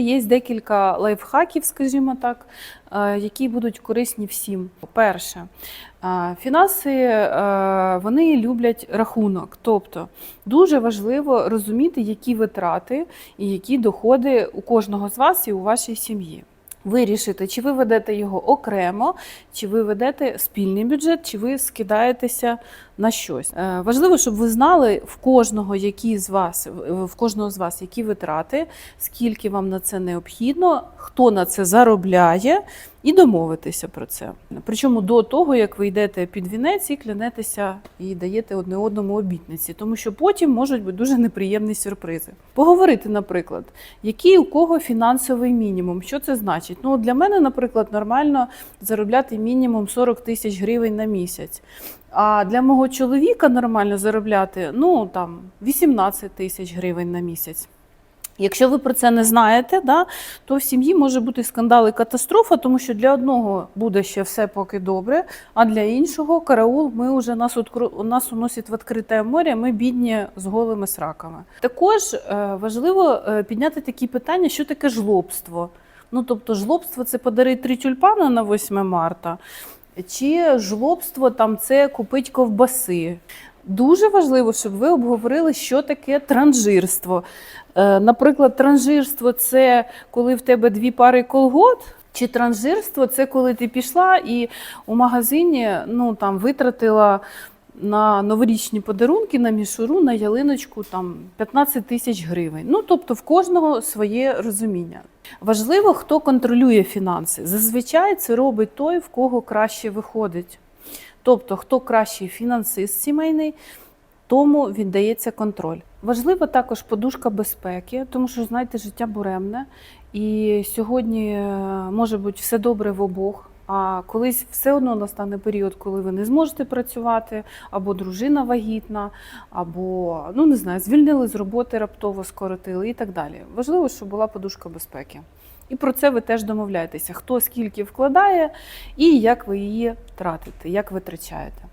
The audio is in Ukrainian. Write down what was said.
Є декілька лайфхаків, скажімо так, е, які будуть корисні всім. Перше, е, фінанси е, вони люблять рахунок. Тобто дуже важливо розуміти, які витрати і які доходи у кожного з вас і у вашій сім'ї. Вирішити, чи ви ведете його окремо, чи ви ведете спільний бюджет, чи ви скидаєтеся на щось. Е, Важливо, щоб ви знали в кожного, які з вас в- в кожного з вас які витрати, скільки вам на це необхідно, хто на це заробляє, і домовитися про це. Причому до того, як ви йдете під вінець і клянетеся і даєте одне одному обітниці, тому що потім можуть бути дуже неприємні сюрпризи. Поговорити, наприклад, який у кого фінансовий мінімум. Що це значить? Ну, для мене, наприклад, нормально заробляти мінімум 40 тисяч гривень на місяць. А для мого чоловіка нормально заробляти ну там 18 тисяч гривень на місяць. Якщо ви про це не знаєте, да, то в сім'ї може бути скандал і катастрофа, тому що для одного буде ще все поки добре, а для іншого караул ми вже нас откро- нас уносить в відкрите море, ми бідні з голими сраками. Також е, важливо е, підняти такі питання, що таке жлобство. Ну тобто, жлобство це подарити три тюльпани на 8 марта. Чи жлобство там це купить ковбаси? Дуже важливо, щоб ви обговорили, що таке транжирство. Е, Наприклад, транжирство це коли в тебе дві пари колгот. Чи транжирство це коли ти пішла і у магазині ну, там, витратила на новорічні подарунки, на мішуру, на ялиночку там, 15 тисяч гривень. Ну, тобто в кожного своє розуміння. Важливо, хто контролює фінанси. Зазвичай це робить той, в кого краще виходить. Тобто, хто кращий фінансист сімейний, тому віддається контроль. Важлива також подушка безпеки, тому що знаєте, життя буремне, і сьогодні е, може бути все добре в обох. А колись все одно настане період, коли ви не зможете працювати, або дружина вагітна, або ну не знаю, звільнили з роботи, раптово скоротили і так далі. Важливо, щоб була подушка безпеки. І про це ви теж домовляєтеся, хто скільки вкладає і як ви її тратите, як витрачаєте.